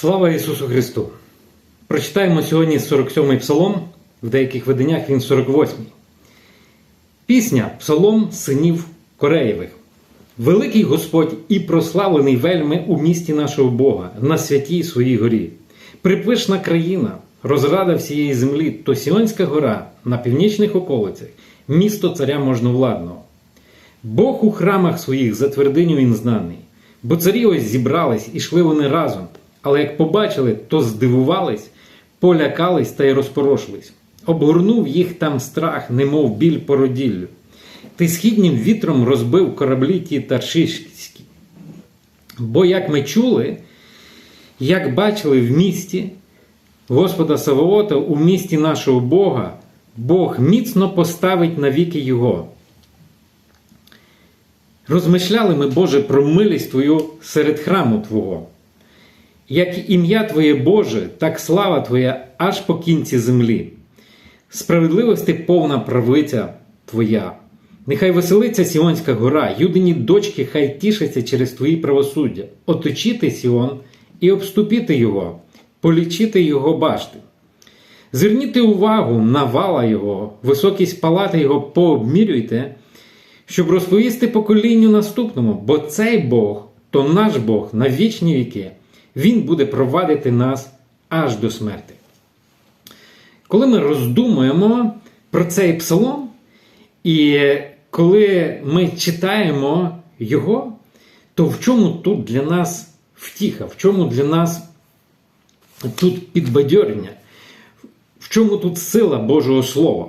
Слава Ісусу Христу! Прочитаємо сьогодні 47-й псалом, в деяких виданнях він 48-й. Пісня Псалом синів Кореєвих. Великий Господь і прославлений вельми у місті нашого Бога, на святій своїй горі. Припишна країна, розрада всієї землі, то Сіонська гора на північних околицях, місто царя можновладного. Бог у храмах своїх за твердиню він знаний, бо царі ось зібрались і йшли вони разом, але як побачили, то здивувались, полякались та й розпорошились. Обгорнув їх там страх, немов біль породіллю. Ти східнім вітром розбив кораблі ті таршиські. Бо як ми чули, як бачили в місті Господа Савоота у місті нашого Бога, Бог міцно поставить навіки Його. Розмишляли ми, Боже, про милість Твою серед храму Твого. Як ім'я Твоє Боже, так слава Твоя аж по кінці землі. Справедливості повна правиця Твоя. Нехай веселиться Сіонська гора, юдині дочки, хай тішаться через Твої правосуддя, оточити Сіон і обступити його, полічити його башти. Зверніть увагу на вала його, високість палати його пообмірюйте, щоб розповісти поколінню наступному, бо цей Бог то наш Бог на вічні віки, Він буде провадити нас аж до смерти. Коли ми роздумуємо про цей псалом, і коли ми читаємо його, то в чому тут для нас втіха, в чому для нас тут підбадьорення, в чому тут сила Божого Слова?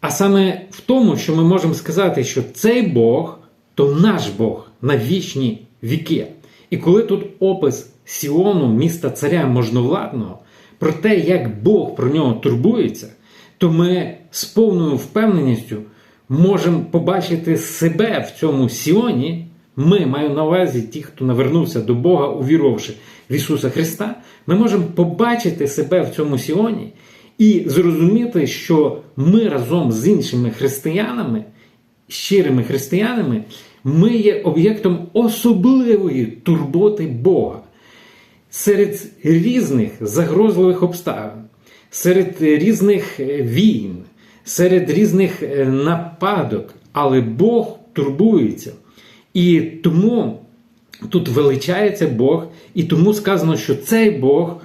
А саме в тому, що ми можемо сказати, що цей Бог то наш Бог на вічні віки. І коли тут опис Сіону, міста царя можновладного, про те, як Бог про нього турбується, то ми з повною впевненістю можемо побачити себе в цьому Сіоні. Ми маю на увазі ті, хто навернувся до Бога, увірувавши в Ісуса Христа, ми можемо побачити себе в цьому Сіоні і зрозуміти, що ми разом з іншими християнами, щирими християнами, ми є об'єктом особливої турботи Бога серед різних загрозливих обставин, серед різних війн, серед різних нападок, але Бог турбується. І тому тут величається Бог, і тому сказано, що цей Бог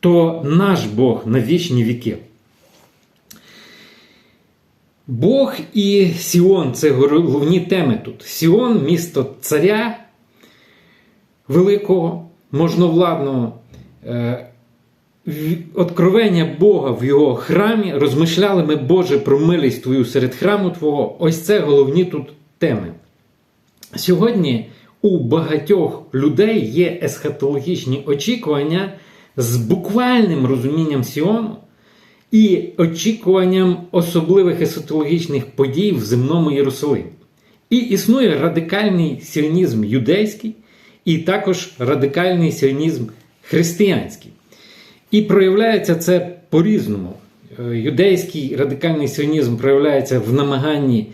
то наш Бог на вічні віки. Бог і Сіон це головні теми тут. Сіон місто царя великого, можновладного, откровення Бога в його храмі. Розмишляли ми, Боже, про милість Твою серед храму Твого. Ось це головні тут теми. Сьогодні у багатьох людей є есхатологічні очікування з буквальним розумінням Сіону і очікуванням особливих есотологічних подій в земному Єрусалимі. І існує радикальний сіонізм юдейський, і також радикальний сіонізм християнський. І проявляється це по-різному. Юдейський радикальний сіонізм проявляється в намаганні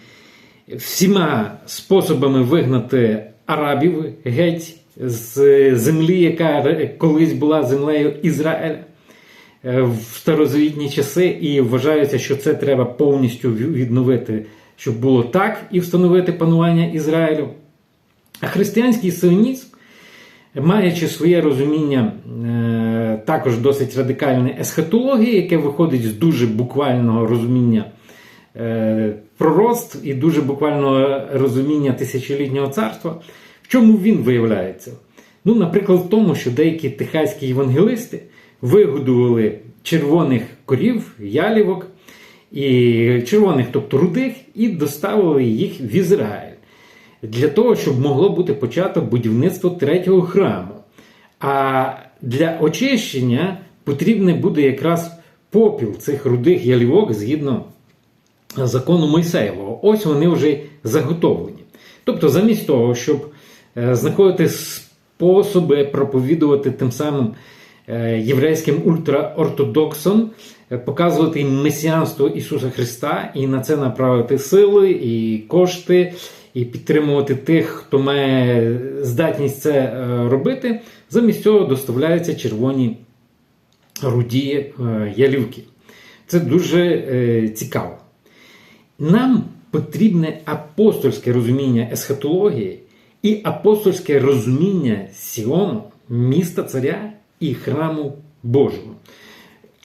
всіма способами вигнати арабів геть з землі, яка колись була землею Ізраїля в старозавітні часи, і вважається, що це треба повністю відновити, щоб було так, і встановити панування Ізраїлю. А християнський сионізм, маючи своє розуміння також досить радикальної есхатології, яке виходить з дуже буквального розуміння пророцтв і дуже буквального розуміння тисячолітнього царства. В чому він виявляється? Ну, наприклад, в тому, що деякі техаські євангелисти вигодували червоних корів, ялівок, і червоних, тобто рудих, і доставили їх в Ізраїль для того, щоб могло бути почато будівництво третього храму. А для очищення потрібне буде якраз попіл цих рудих ялівок згідно закону Мойсеєвого. Ось вони вже заготовлені. Тобто, замість того, щоб знаходити способи проповідувати тим самим єврейським ультраортодоксом, показувати їм месіанство Ісуса Христа і на це направити сили, і кошти, і підтримувати тих, хто має здатність це е, робити, замість цього доставляються червоні руді е, ялівки. Це дуже е, цікаво. Нам потрібне апостольське розуміння есхатології і апостольське розуміння Сіону, міста царя і храму Божого.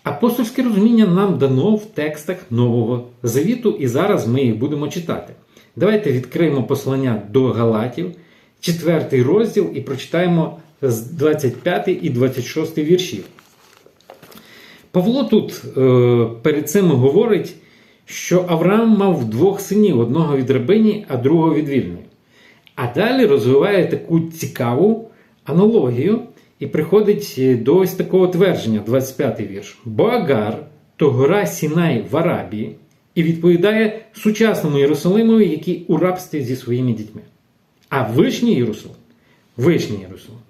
Апостольське розуміння нам дано в текстах Нового Завіту, і зараз ми їх будемо читати. Давайте відкриємо послання до Галатів, 4 розділ, і прочитаємо з 25 і 26 віршів. Павло тут е, перед цим говорить, що Авраам мав двох синів: одного від рабині, а другого від вільної. А далі розвиває таку цікаву аналогію і приходить до ось такого твердження, 25-й вірш. Бо Агар то гора Сінай в Арабії, і відповідає сучасному Єрусалимові, який у рабстві зі своїми дітьми. А Вишній Єрусалим, Вишній Єрусалим,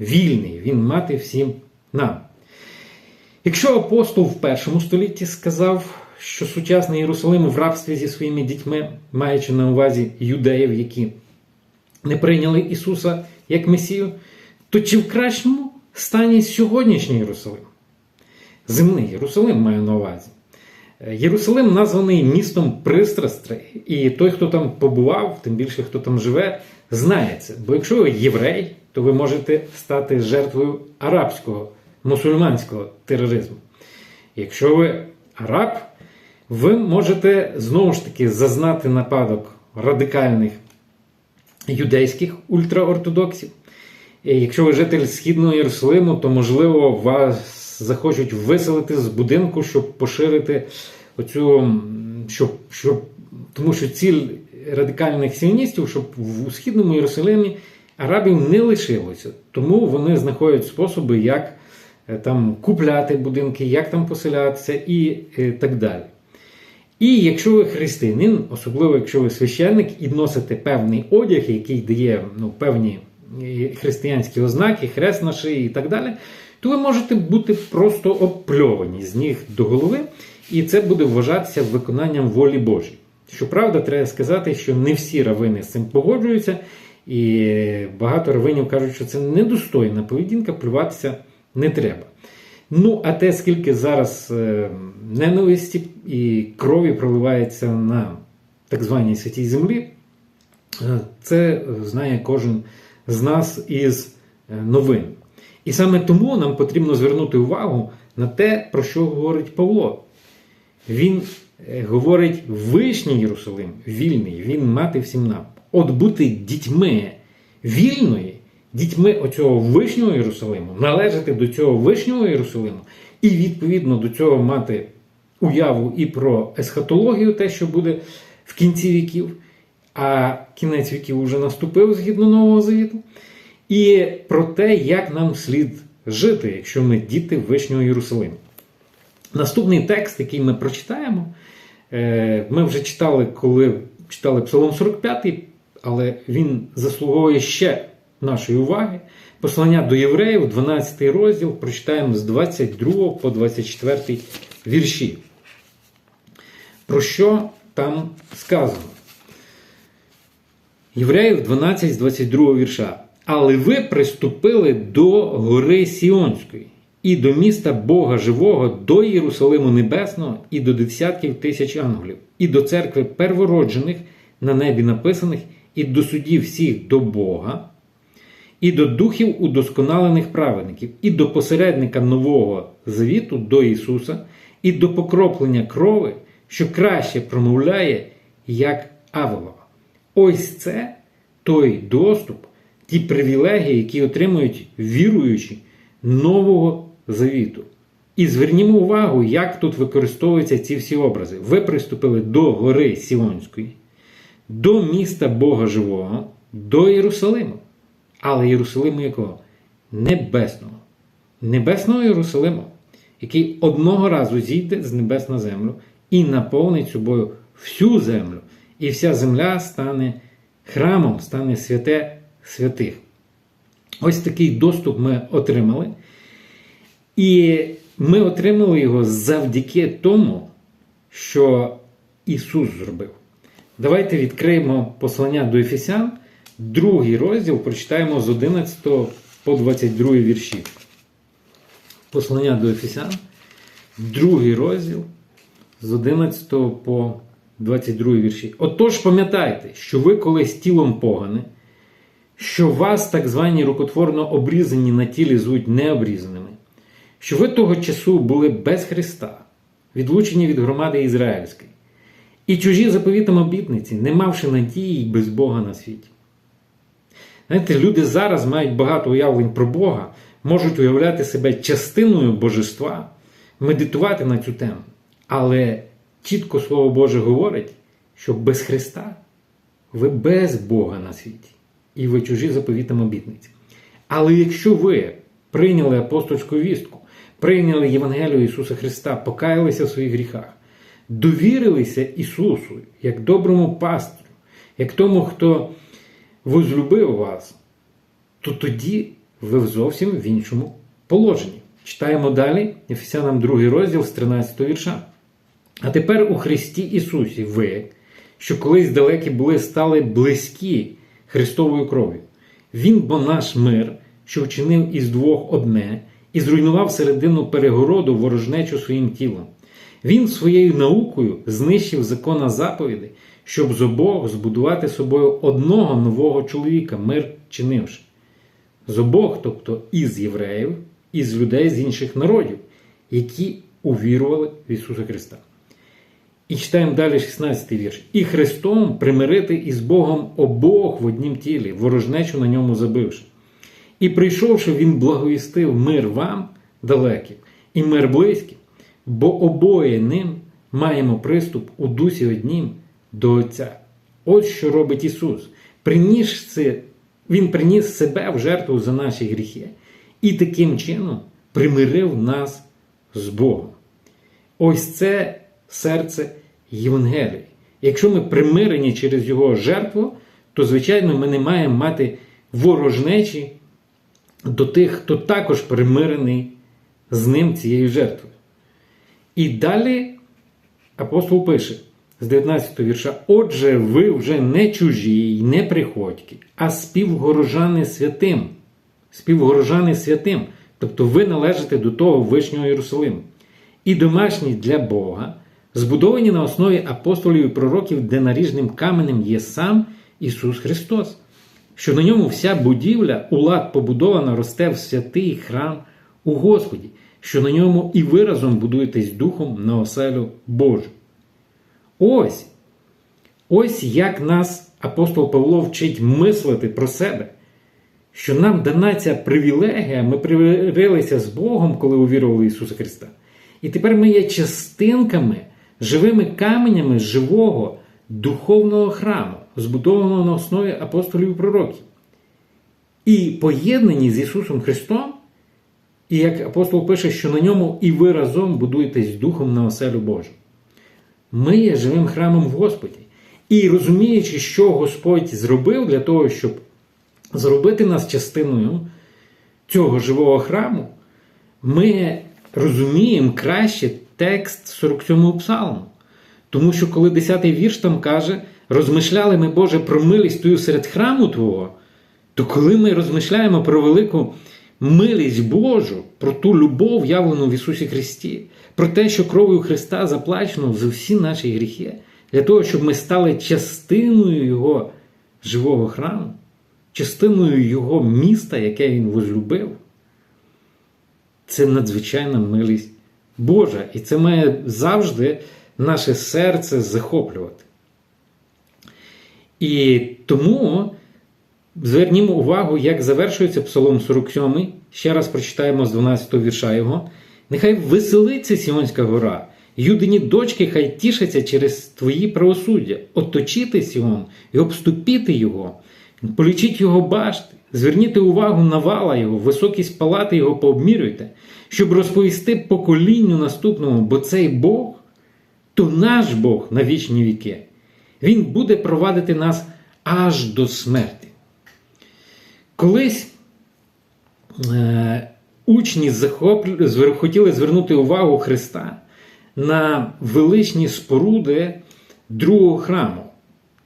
вільний, він мати всім нам. Якщо апостол в першому столітті сказав, що сучасний Єрусалим в рабстві зі своїми дітьми, маючи на увазі юдеїв, які не прийняли Ісуса як Месію, то чи в кращому стані сьогоднішній Єрусалим? Земний Єрусалим маю на увазі. Єрусалим названий містом пристрастей, і той, хто там побував, тим більше хто там живе, знає це. Бо якщо ви єврей, то ви можете стати жертвою арабського, мусульманського тероризму. Якщо ви араб, ви можете знову ж таки зазнати нападок радикальних юдейських ультраортодоксів. І Якщо ви житель Східного Єрусалиму, то можливо вас захочуть виселити з будинку, щоб поширити оцю, щоб, щоб, тому що ціль радикальних сіоністів, щоб в Східному Єрусалимі арабів не лишилося. Тому вони знаходять способи, як е, там купляти будинки, як там поселятися і е, так далі. І якщо ви християнин, особливо якщо ви священник і носите певний одяг, який дає ну, певні християнські ознаки, хрест на шиї і так далі, то ви можете бути просто обпльовані з ніг до голови, і це буде вважатися виконанням волі Божої. Щоправда, треба сказати, що не всі равини з цим погоджуються, і багато равинів кажуть, що це недостойна поведінка, плюватися не треба. Ну, а те, скільки зараз е, ненависті і крові проливається на так званій святій землі, е, це знає кожен з нас із е, новин. І саме тому нам потрібно звернути увагу на те, про що говорить Павло. Він говорить вишній Єрусалим, вільний, він мати всім нам. От бути дітьми вільної дітьми оцього вишнього Єрусалиму, належати до цього вишнього Єрусалиму, і відповідно до цього мати уяву і про есхатологію, те, що буде в кінці віків, а кінець віків уже наступив згідно Нового Завіту, і про те, як нам слід жити, якщо ми діти вишнього Єрусалиму. Наступний текст, який ми прочитаємо, е, ми вже читали, коли читали Псалом 45, але він заслуговує ще нашої уваги. Послання до євреїв, 12 розділ, прочитаємо з 22 по 24 вірші. Про що там сказано? Євреїв 12 з 22 вірша. Але ви приступили до гори Сіонської, і до міста Бога Живого, до Єрусалиму Небесного, і до десятків тисяч ангелів, і до церкви первороджених на небі написаних, і до судів всіх до Бога, і до духів удосконалених праведників, і до посередника Нового Завіту, до Ісуса, і до покроплення крови, що краще промовляє, як Авелова. Ось це той доступ, ті привілегії, які отримують віруючі Нового Завіту. І звернімо увагу, як тут використовуються ці всі образи. Ви приступили до гори Сіонської, до міста Бога Живого, до Єрусалиму. Але Єрусалиму якого? Небесного. Небесного Єрусалиму, який одного разу зійде з небес на землю і наповнить собою всю землю. І вся земля стане храмом, стане святе святих. Ось такий доступ ми отримали. І ми отримали його завдяки тому, що Ісус зробив. Давайте відкриємо послання до Ефесян, другий розділ прочитаємо з 11 по 22 вірші. Послання до Ефесян, другий розділ з 11 по 22 вірші. Отож, пам'ятайте, що ви колись тілом погане, що вас так звані рукотворно обрізані на тілі звуть необрізаними, що ви того часу були без Христа, відлучені від громади Ізраїльської, і чужі заповітам обітниці, не мавши надії без Бога на світі. Знаєте, люди зараз мають багато уявлень про Бога, можуть уявляти себе частиною божества, медитувати на цю тему. Але чітко Слово Боже говорить, що без Христа ви без Бога на світі, і ви чужі заповітам обітниці. Але якщо ви прийняли апостольську вістку, прийняли Євангелію Ісуса Христа, покаялися в своїх гріхах, довірилися Ісусу як доброму пастирю, як тому, хто возлюбив вас, то тоді ви зовсім в іншому положенні. Читаємо далі Ефесянам 2 розділ з 13 вірша. А тепер у Христі Ісусі ви, що колись далекі були, стали близькі Христовою кров'ю. Він, бо наш мир, що вчинив із двох одне, і зруйнував середину перегороду ворожнечу своїм тілом. Він своєю наукою знищив закона заповідей, щоб з обох збудувати собою одного нового чоловіка, мир чинивши. З обох, тобто із євреїв, і з людей з інших народів, які увірували в Ісуса Христа. І читаємо далі 16 вірш. І Христом примирити із Богом обох в однім тілі, ворожнечу на ньому забивши. І прийшовши, Він благовістив мир вам, далеким, і мир близьким, бо обоє ним маємо приступ у дусі однім до Отця. Ось що робить Ісус. Принісши, Він приніс себе в жертву за наші гріхи і таким чином примирив нас з Богом. Ось це серце Євангелії. Якщо ми примирені через Його жертву, то, звичайно, ми не маємо мати ворожнечі до тих, хто також примирений з ним цією жертвою. І далі апостол пише з 19 вірша: Отже, ви вже не чужі й не приходьки, а співгорожани святим. Співгорожани святим. Тобто ви належите до того Вишнього Єрусалиму. І домашні для Бога, збудовані на основі апостолів і пророків, де наріжним каменем є сам Ісус Христос, що на ньому вся будівля, улад побудована, росте в святий храм у Господі, що на ньому і ви разом будуєтесь духом на оселю Божу. Ось. Ось як нас апостол Павло вчить мислити про себе, що нам дана ця привілегія, ми примирилися з Богом, коли увірували Ісуса Христа. І тепер ми є частинками, живими каменями живого духовного храму, збудованого на основі апостолів і пророків. І поєднані з Ісусом Христом, і як апостол пише, що на ньому і ви разом будуєтесь духом на оселю Божу. Ми є живим храмом в Господі. І розуміючи, що Господь зробив для того, щоб зробити нас частиною цього живого храму, ми розуміємо краще текст 47-го псалму. Тому що коли 10-й вірш там каже, розмишляли ми, Боже, про милість Твою серед храму Твого, то коли ми розмишляємо про велику милість Божу, про ту любов, явлену в Ісусі Христі, про те, що кров'ю Христа заплачено за всі наші гріхи, для того, щоб ми стали частиною Його живого храму, частиною Його міста, яке Він возлюбив, це надзвичайна милість Божа. І це має завжди наше серце захоплювати. І тому звернімо увагу, як завершується Псалом 47. Ще раз прочитаємо з 12 го вірша його. Нехай веселиться Сіонська гора, юдині дочки, хай тішаться через твої правосуддя, оточити Сіон і обступіти його, полічіть його башти, зверніть увагу на вала його, високість палати його пообмірюйте, щоб розповісти поколінню наступному, бо цей Бог то наш Бог на вічні віки. Він буде провадити нас аж до смерті. Колись е, учні захоплю, хотіли звернути увагу Христа на величні споруди другого храму.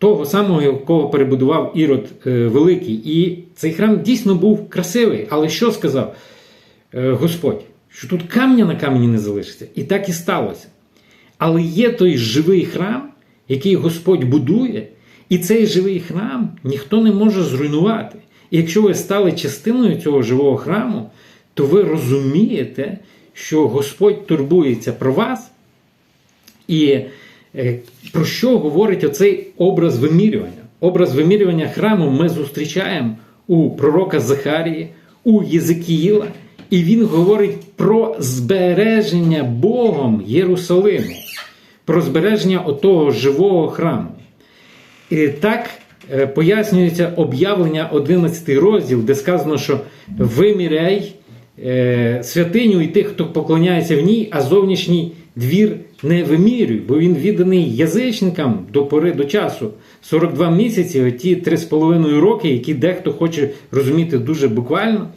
Того самого, якого перебудував Ірод е, Великий. І цей храм дійсно був красивий. Але що сказав е, Господь? Що тут камня на камені не залишиться. І так і сталося. Але є той живий храм, який Господь будує, і цей живий храм ніхто не може зруйнувати. І якщо ви стали частиною цього живого храму, то ви розумієте, що Господь турбується про вас. І про що говорить оцей образ вимірювання? Образ вимірювання храму ми зустрічаємо у пророка Захарії, у Єзикіїла, і він говорить про збереження Богом Єрусалиму, про збереження отого живого храму. І так е, пояснюється об'явлення 11 розділ, де сказано, що виміряй е, святиню і тих, хто поклоняється в ній, а зовнішній двір не вимірюй, бо він відданий язичникам до пори до часу. 42 місяці, оті 3,5 роки, які дехто хоче розуміти дуже буквально,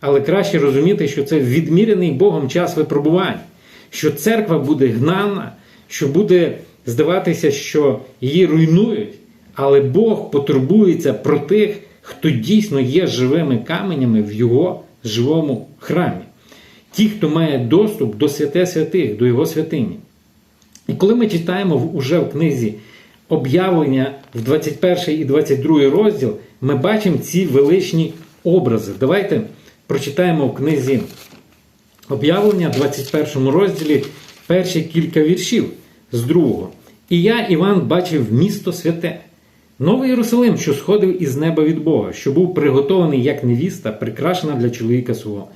але краще розуміти, що це відмірений Богом час випробувань, що церква буде гнана, що буде здаватися, що її руйнують, але Бог потурбується про тих, хто дійсно є живими каменями в його живому храмі. Ті, хто має доступ до святе святих, до його святині. І коли ми читаємо уже в книзі об'явлення в 21 і 22 розділ, ми бачимо ці величні образи. Давайте прочитаємо в книзі об'явлення, в 21 розділі, перші кілька віршів з другого. І я, Іван, бачив місто святе, новий Єрусалим, що сходив із неба від Бога, що був приготований як невіста, прикрашена для чоловіка свого.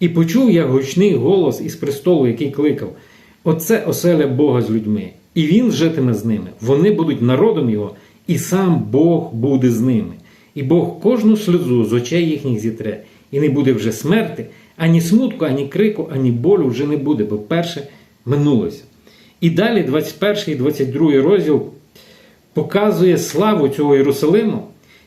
І почув я гучний голос із престолу, який кликав: Оце оселя Бога з людьми, і він житиме з ними. Вони будуть народом його, і сам Бог буде з ними. І Бог кожну сльозу з очей їхніх зітре, і не буде вже смерти, ані смутку, ані крику, ані болю вже не буде, бо перше минулося. І далі, 21 і 22 розділ показує славу цього Єрусалиму,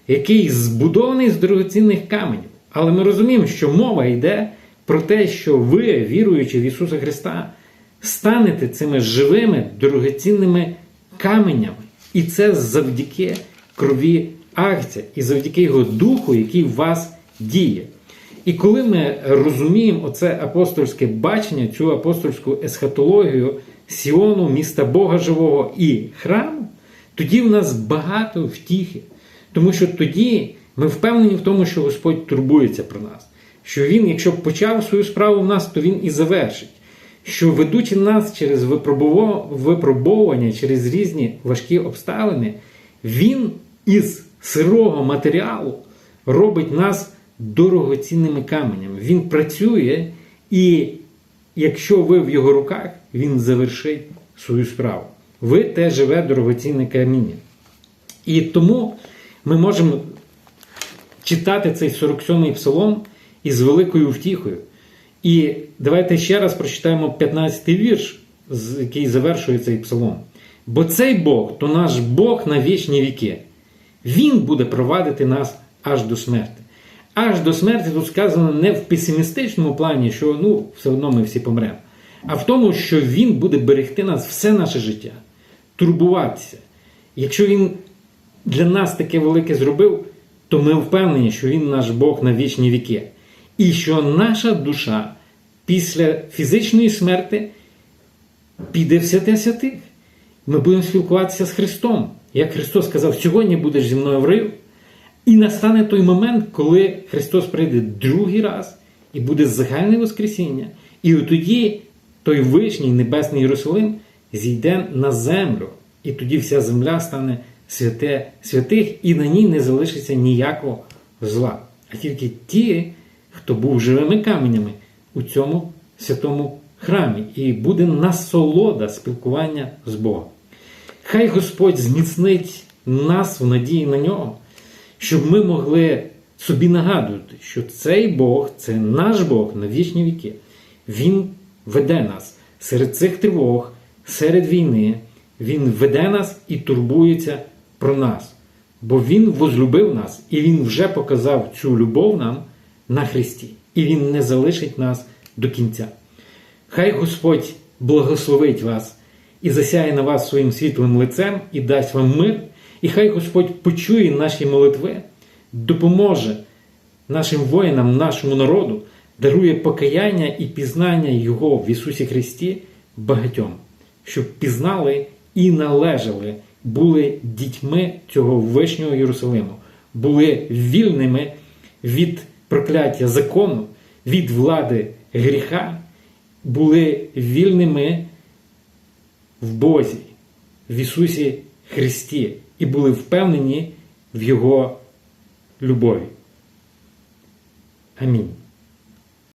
який збудований з дорогоцінних каменів. Але ми розуміємо, що мова йде про те, що ви, віруючи в Ісуса Христа, станете цими живими дорогоцінними каменями. І це завдяки крові Агця і завдяки Його Духу, який в вас діє. І коли ми розуміємо оце апостольське бачення, цю апостольську есхатологію Сіону, міста Бога Живого і храму, тоді в нас багато втіхи. Тому що тоді ми впевнені в тому, що Господь турбується про нас. Що Він, якщо почав свою справу в нас, то Він і завершить. Що ведучи нас через випробовування, через різні важкі обставини, Він із сирого матеріалу робить нас дорогоцінними каменями. Він працює, і якщо ви в його руках, він завершить свою справу. Ви те живе дорогоцінне каміння. І тому ми можемо читати цей 47-й псалом із великою втіхою. І давайте ще раз прочитаємо 15-й вірш, який завершує цей псалом. Бо цей Бог то наш Бог на вічні віки. Він буде провадити нас аж до смерти. Аж до смерті тут сказано не в песимістичному плані, що ну, все одно ми всі помремо, а в тому, що Він буде берегти нас все наше життя, турбуватися. Якщо Він для нас таке велике зробив, то ми впевнені, що Він наш Бог на вічні віки. І що наша душа після фізичної смерти піде в святе святих. Ми будемо спілкуватися з Христом. Як Христос сказав, сьогодні будеш зі мною в раю. І настане той момент, коли Христос прийде другий раз і буде загальне Воскресіння. І тоді той вишній Небесний Єрусалим зійде на землю. І тоді вся земля стане святе святих, і на ній не залишиться ніякого зла. А тільки ті, хто був живими каменями у цьому святому храмі, і буде насолода спілкування з Богом. Хай Господь зміцнить нас в надії на нього, щоб ми могли собі нагадувати, що цей Бог це наш Бог на вічні віки. Він веде нас серед цих тривог, серед війни. Він веде нас і турбується про нас. Бо Він возлюбив нас, і Він вже показав цю любов нам на Христі. І Він не залишить нас до кінця. Хай Господь благословить вас і засяє на вас своїм світлим лицем, і дасть вам мир, І хай Господь почує наші молитви, допоможе нашим воїнам, нашому народу, дарує покаяння і пізнання Його в Ісусі Христі багатьом, щоб пізнали і належали, були дітьми цього вишнього Єрусалиму, були вільними від прокляття закону, від влади гріха, були вільними в Бозі, в Ісусі Христі і були впевнені в Його любові. Амінь.